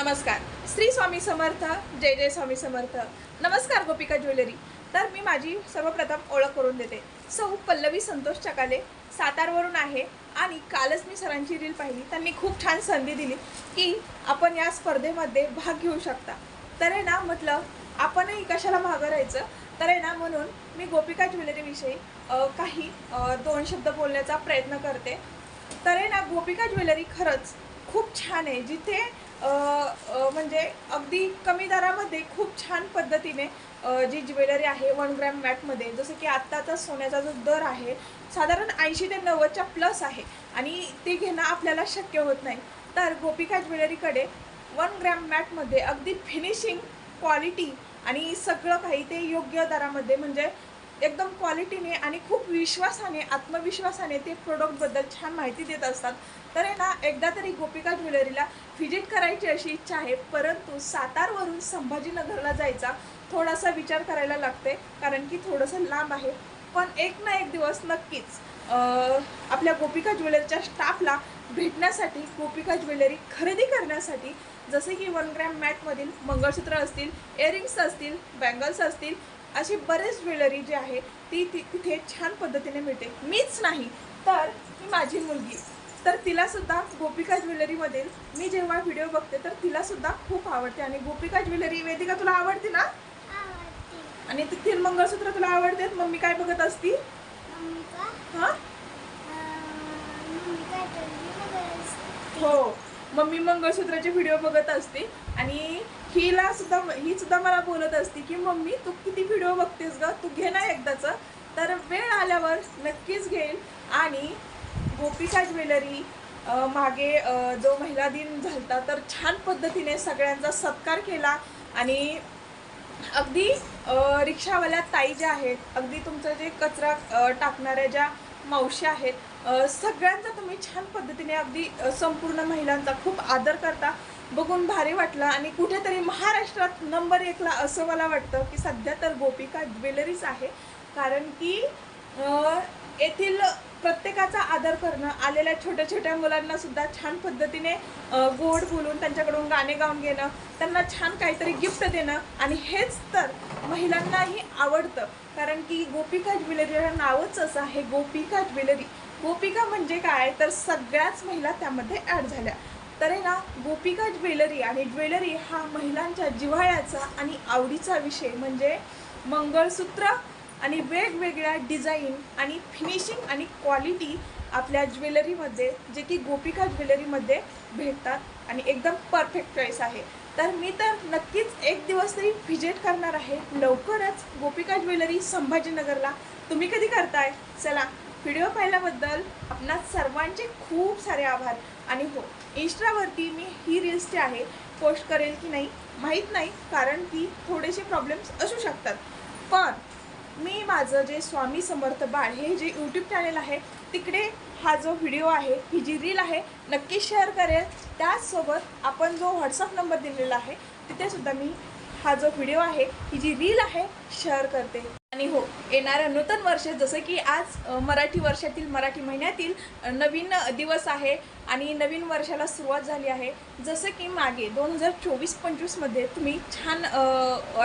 नमस्कार. श्री स्वामी समर्थ जय जय स्वामी समर्थ. नमस्कार गोपिका ज्वेलरी. तर मी माझी सर्वप्रथम ओळख करून देते. सौ पल्लवी संतोष चकाले सातारवरून आहे आणि कालच मी सरांची रील पाहिली. त्यांनी खूप छान संधी दिली की आपण या स्पर्धेमध्ये भाग घेऊ शकता. तर आहे ना म्हटलं आपणही कशाला मागं राहायचं? तर आहे ना म्हणून मी गोपिका ज्वेलरीविषयी काही दोन शब्द बोलण्याचा प्रयत्न करते. तर आहे ना गोपिका ज्वेलरी खरंच खूप छान आहे. जिथे म्हणजे अगदी कमी दरामध्ये खूप छान पद्धतीने जी ज्वेलरी आहे वन ग्रॅम मॅटमध्ये जसं की आत्ताचा सोन्याचा जो दर आहे साधारण ऐंशी ते नव्वदच्या प्लस आहे. आणि ते घेणं आपल्याला शक्य होत नाही. तर गोपिका ज्वेलरीकडे वन ग्रॅम मॅटमध्ये अगदी फिनिशिंग क्वालिटी आणि सगळं काही ते योग्य दरामध्ये म्हणजे एकदम क्वालिटीने आणि खूप विश्वासाने आत्मविश्वासाने ते प्रोडक्टबद्दल छान माहिती देत असतात. तर आहे ना एकदा तरी गोपिका ज्वेलरीला व्हिजिट करायची अशी इच्छा आहे परंतु सातारवरून संभाजीनगरला जायचा थोडासा विचार करायला लागते कारण की थोडंसं लांब आहे. पण एक ना एक दिवस नक्कीच आपल्या गोपिका ज्वेलरीच्या स्टाफला भेटण्यासाठी गोपिका ज्वेलरी खरेदी करण्यासाठी जसे की वन ग्रॅम मॅटमधील मंगळसूत्र असतील इयरिंग्स असतील बँगल्स असतील अशी बरेच ज्वेलरी जी आहे ती ती तिथे छान पद्धतीने मिळते. मीच नाही तर ही माझी मुलगी. तर तिला सुद्धा गोपिका ज्वेलरीमधील मी जेव्हा व्हिडिओ बघते तर तिला सुद्धा खूप आवडते. आणि गोपिका ज्वेलरी वेदिका तुला आवडते ना? आवडते. आणि ती तीन मंगळसूत्र तुला आवडतात मम्मी काय बघत असती? मम्मी का हा. हो मम्मी मंगळसूत्राचे व्हिडिओ बघत असते. आणि हिला सुद्धा ही सुद्धा मला बोलत असते की मम्मी तू किती व्हिडिओ बघतेस ग? तू घे ना एकदाचं. तर वेळ आल्यावर नक्कीच घेईल आणि गोपिका ज्वेलरी मागे जो महिला दिन झालता तर छान पद्धतीने सगळ्यांचा सत्कार केला. आणि अगदी रिक्षावाल्या ताई ज्या आहेत अगदी तुमचं जे कचरा टाकणाऱ्या ज्या मावशी आहेत सगळ्यांचा तुम्ही छान पद्धतीने अगदी संपूर्ण महिलांचा खूप आदर करता. बघून भारी वाटलं आणि कुठेतरी महाराष्ट्रात नंबर एकला असं मला वाटतं की सध्या तर गोपिका ज्वेलरीच आहे. कारण की येथील प्रत्येकाचा आदर करणं आलेल्या छोट्या छोट्या मुलांनासुद्धा छान पद्धतीने गोड बोलून त्यांच्याकडून गाणे गाऊन घेणं त्यांना छान काहीतरी गिफ्ट देणं आणि हेच तर महिलांनाही आवडतं. कारण की गोपिका ज्वेलरी हे नावच असं आहे गोपिका ज्वेलरी. गोपिका म्हणजे काय? तर सगळ्याच महिला त्यामध्ये ॲड झाल्या. तर आहे ना गोपिका ज्वेलरी आणि ज्वेलरी हा महिलांच्या जिव्हाळ्याचा आणि आवडीचा विषय म्हणजे मंगळसूत्र आणि वेगवेगळ्या डिझाईन आणि फिनिशिंग आणि क्वालिटी आपल्या ज्वेलरीमध्ये जे की गोपिका ज्वेलरीमध्ये भेटतात आणि एकदम परफेक्ट चॉईस आहे. तर मी तर नक्कीच एक दिवस तरी व्हिजिट करणार आहे. लवकरच गोपिका ज्वेलरी संभाजीनगरला. तुम्ही कधी करताय? चला व्हिडिओ पाहिल्याबद्दल आपणा सर्वांचे खूप सारे आभार. आणि हो इंस्टावरती मी ही रील्स जे आहे पोस्ट करेल की नाही माहीत नाही कारण की थोडेसे प्रॉब्लेम्स असू शकतात. पण मी माझं जे स्वामी समर्थ बाळ हे जे यूट्यूब चॅनेल आहे तिकडे हा जो व्हिडिओ आहे ही जी रील आहे नक्की शेअर करेल. त्याचसोबत आपण जो व्हॉट्सअप नंबर दिलेला आहे तिथेसुद्धा मी हा जो व्हिडिओ आहे ही जी रील आहे शेअर करते. आणि हो येणारं नूतन वर्ष जसं की आज मराठी वर्षातील मराठी महिन्यातील नवीन दिवस आहे आणि नवीन वर्षाला सुरुवात झाली आहे. जसं की मागे दोन हजार चोवीस पंचवीसमध्ये तुम्ही छान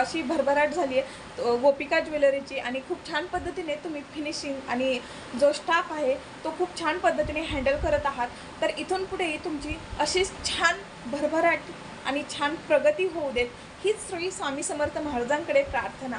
अशी भरभराट झाली आहे. गोपिका ज्वेलरीची आणि खूप छान पद्धतीने तुम्ही फिनिशिंग आणि जो स्टाफ आहे तो खूप छान पद्धतीने हँडल करत आहात. तर इथून पुढेही तुमची अशीच छान भरभराट आणि छान प्रगती होऊ देत हीच श्री स्वामी समर्थ महाराजांकडे प्रार्थना.